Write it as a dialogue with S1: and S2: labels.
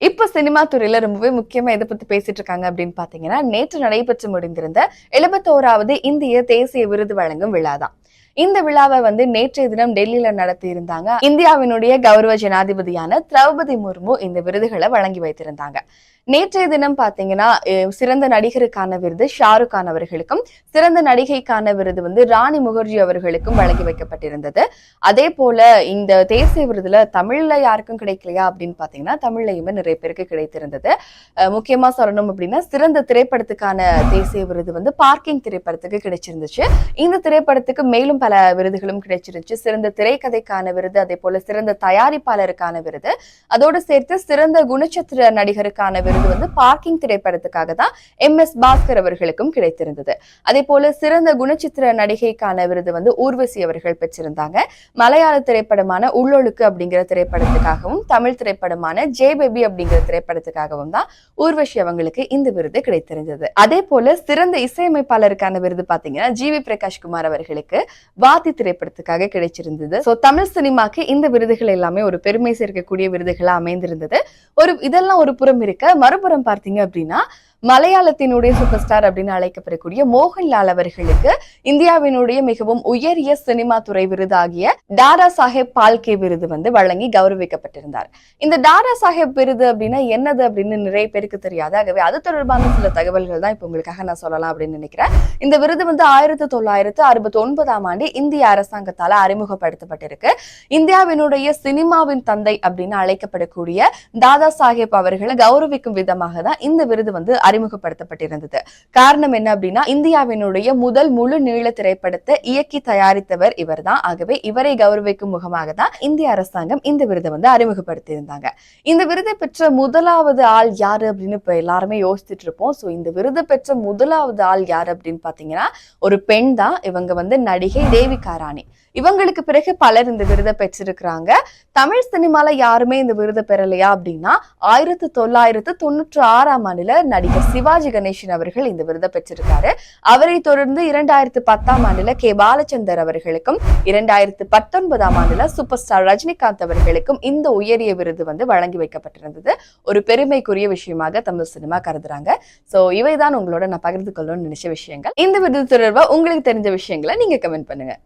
S1: இப்ப சினிமா துறையில ரொம்பவே முக்கியமா எதை பத்தி பேசிட்டு இருக்காங்க அப்படின்னு பாத்தீங்கன்னா நேற்று நடைபெற்று முடிந்திருந்த எழுபத்தோராவது இந்திய தேசிய விருது வழங்கும் விழாதான். இந்த விழாவை வந்து நேற்றைய தினம் டெல்லியில நடத்தி இருந்தாங்க இந்தியாவினுடைய கௌரவ ஜனாதிபதியான திரௌபதி முர்மு இந்த விருதுகளை வழங்கி வைத்திருந்தாங்க. நேற்றைய தினம் பாத்தீங்கன்னா சிறந்த நடிகருக்கான விருது ஷாருக் கான் அவர்களுக்கும் சிறந்த நடிகைக்கான விருது வந்து ராணி முகர்ஜி அவர்களுக்கும் வழங்கி வைக்கப்பட்டிருந்தது. அதே போல இந்த தேசிய விருதுல தமிழ்ல யாருக்கும் கிடைக்கலையா அப்படின்னு பாத்தீங்கன்னா தமிழ்லயுமே நிறைய பேருக்கு கிடைத்திருந்தது. முக்கியமா சொல்லணும் அப்படின்னா சிறந்த திரைப்படத்துக்கான தேசிய விருது வந்து பார்க்கிங் திரைப்படத்துக்கு கிடைச்சிருந்துச்சு. இந்த திரைப்படத்துக்கு மேல் மேலும் பல விருதுகளும் கிடைச்சிருந்துச்சு சிறந்த திரைக்கதைக்கான விருது அதே போல சிறந்த தயாரிப்பாளருக்கான விருது. அதோடு சேர்த்து சிறந்த குணச்சத்திர நடிகருக்கான விருது வந்து பார்க்கிங் திரைப்படத்துக்காக தான் எம். எஸ். பாஸ்கர் அவர்களுக்கும் கிடைத்திருந்தது. அதே போல சிறந்த குணச்சித்திர நடிகைக்கான விருது வந்து ஊர்வசி அவர்கள் பெற்றிருந்தாங்க. மலையாள திரைப்படமான உள்ளொழுக்கு அப்படிங்கிற திரைப்படத்துக்காகவும் தமிழ் திரைப்படமான ஜே பேபி அப்படிங்கிற திரைப்படத்துக்காகவும் தான் ஊர்வசி அவங்களுக்கு இந்த விருது கிடைத்திருந்தது. அதே போல சிறந்த இசையமைப்பாளருக்கான விருது பாத்தீங்கன்னா ஜி வி பிரகாஷ் குமார் அவர்களுக்கு வாதி திரைப்படத்துக்காக கிடைச்சிருந்தது. ஸோ தமிழ் சினிமாக்கு இந்த விருதுகள் எல்லாமே ஒரு பெருமை சேர்க்கக்கூடிய விருதுகளாக அமைந்திருந்தது. ஒரு இதெல்லாம் ஒரு புறம் இருக்க மறுபுறம் பார்த்தீங்க அப்படின்னா மலையாளத்தினுடைய சூப்பர் ஸ்டார் அப்படின்னு அழைக்கப்படக்கூடிய மோகன்லால் அவர்களுக்கு இந்தியாவினுடைய மிகவும் உயரிய சினிமா துறை விருது ஆகிய டாரா சாஹேப் பால்கே விருது வந்து வழங்கி கௌரவிக்கப்பட்டிருந்தார். இந்த டாரா சாஹேப் விருது அப்படின்னா என்னது அப்படின்னு நிறைய பேருக்கு தெரியாது. ஆகவே அது தொடர்பான சில தகவல்கள் தான் இப்போ உங்களுக்காக நான் சொல்லலாம் அப்படின்னு நினைக்கிறேன். இந்த விருது வந்து ஆயிரத்தி தொள்ளாயிரத்து அறுபத்தி ஒன்பதாம் ஆண்டு இந்திய அரசாங்கத்தால் அறிமுகப்படுத்தப்பட்டிருக்கு. இந்தியாவினுடைய சினிமாவின் தந்தை அப்படின்னு அழைக்கப்படக்கூடிய தாதா சாஹேப் அவர்களை கௌரவிக்கும் விதமாக தான் இந்த விருது வந்து அறிமுகப்படுத்தப்பட்டிருந்தது. காரணம் என்ன அப்படின்னா இந்தியாவினுடைய முதல் முழு நீள திரைப்படத்தை இயக்கி தயாரித்தவர் இவர் தான் ஆகவே இவரை கௌரவிக்கும் முகமாக தான் இந்திய அரசாங்கம் இந்த விருதை வந்து அறிமுகப்படுத்தியிருந்தாங்க. இந்த விருதை பெற்ற முதலாவது ஆள் யாரு அப்படின்னு இப்ப எல்லாருமே யோசிச்சுட்டு இருப்போம். ஸோ இந்த விருது பெற்ற முதலாவது ஆள் யார் அப்படின்னு பாத்தீங்கன்னா ஒரு பெண் தான். இவங்க வந்து நடிகை தேவிகா ராணி இவங்களுக்கு பிறகு பலர் இந்த விருதை பெற்றிருக்கிறாங்க. தமிழ் சினிமால யாருமே இந்த விருதை பெறலையா அப்படின்னா ஆயிரத்தி தொள்ளாயிரத்து தொண்ணூற்று ஆறாம் ஆண்டுல நடிகை சிவாஜி கணேசன் அவர்கள் இந்த விருதை பெற்றிருக்காரு. அவரை தொடர்ந்து இரண்டாயிரத்து பத்தாம் ஆண்டுல கே. பாலச்சந்தர் அவர்களுக்கும் இரண்டாயிரத்து பத்தொன்பதாம் ஆண்டுல சூப்பர் ஸ்டார் ரஜினிகாந்த் அவர்களுக்கும் இந்த உயரிய விருது வந்து வழங்கி வைக்கப்பட்டிருந்தது. ஒரு பெருமைக்குரிய விஷயமாக தமிழ் சினிமா கருதுறாங்க. சோ இவைதான் உங்களோட நான் பகிர்ந்து கொள்ளணும்னு நினைச்ச விஷயங்கள். இந்த விருது தொடர்பா உங்களுக்கு தெரிஞ்ச விஷயங்களை நீங்க கமெண்ட் பண்ணுங்க.